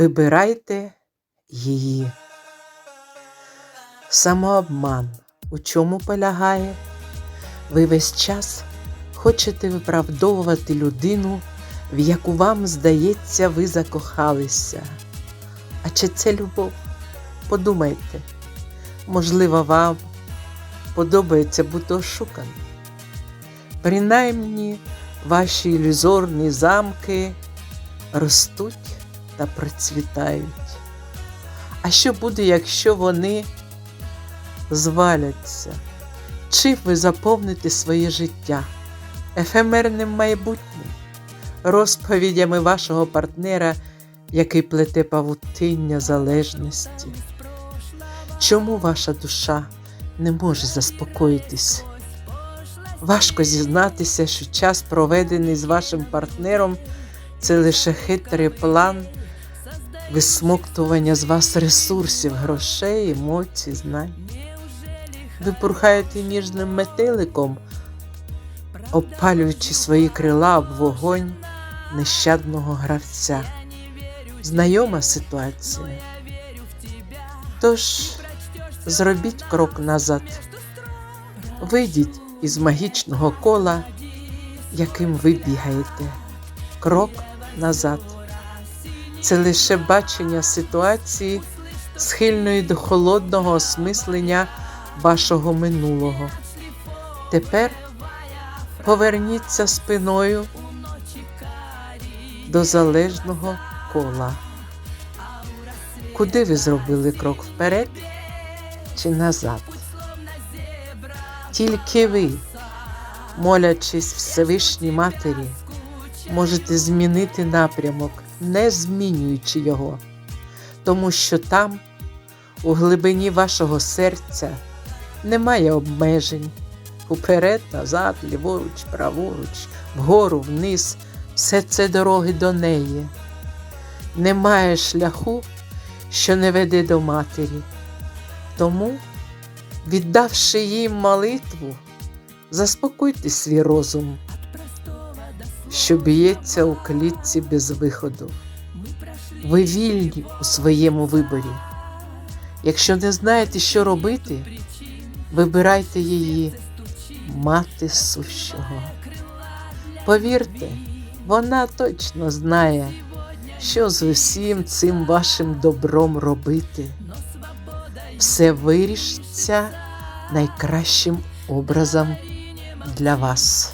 Вибирайте її. Самообман у чому полягає? Ви весь час хочете виправдовувати людину, в яку вам здається, ви закохалися. А чи це любов? Подумайте, можливо, вам подобається бути ошуканим. Принаймні, ваші ілюзорні замки ростуть та процвітають. А що буде, якщо вони зваляться? Чим ви заповните своє життя? Ефемерним майбутнім, розповідями вашого партнера, який плете павутиння залежності? Чому ваша душа не може заспокоїтись? Важко зізнатися, що час, проведений з вашим партнером, це лише хитрий план висмоктування з вас ресурсів, грошей, емоцій, знань. Ви пурхаєте ніжним метеликом, обпалюючи свої крила об вогонь нещадного гравця. Знайома ситуація. Тож зробіть крок назад. Вийдіть із магічного кола, яким ви бігаєте. Крок назад. Це лише бачення ситуації, схильної до холодного осмислення вашого минулого. Тепер поверніться спиною до залежного кола. Куди ви зробили крок вперед чи назад? Тільки ви, молячись Всевишній Матері, можете змінити напрямок, не змінюючи його, тому що там, у глибині вашого серця, немає обмежень. Уперед, назад, ліворуч, праворуч, вгору, вниз, все це дороги до неї. Немає шляху, що не веде до матері. Тому, віддавши їм молитву, заспокойте свій розум, що б'ється у клітці без виходу. Ви вільні у своєму виборі. Якщо не знаєте, що робити, вибирайте її, мати сущого. Повірте, вона точно знає, що з усім цим вашим добром робити. Все вирішиться найкращим образом для вас.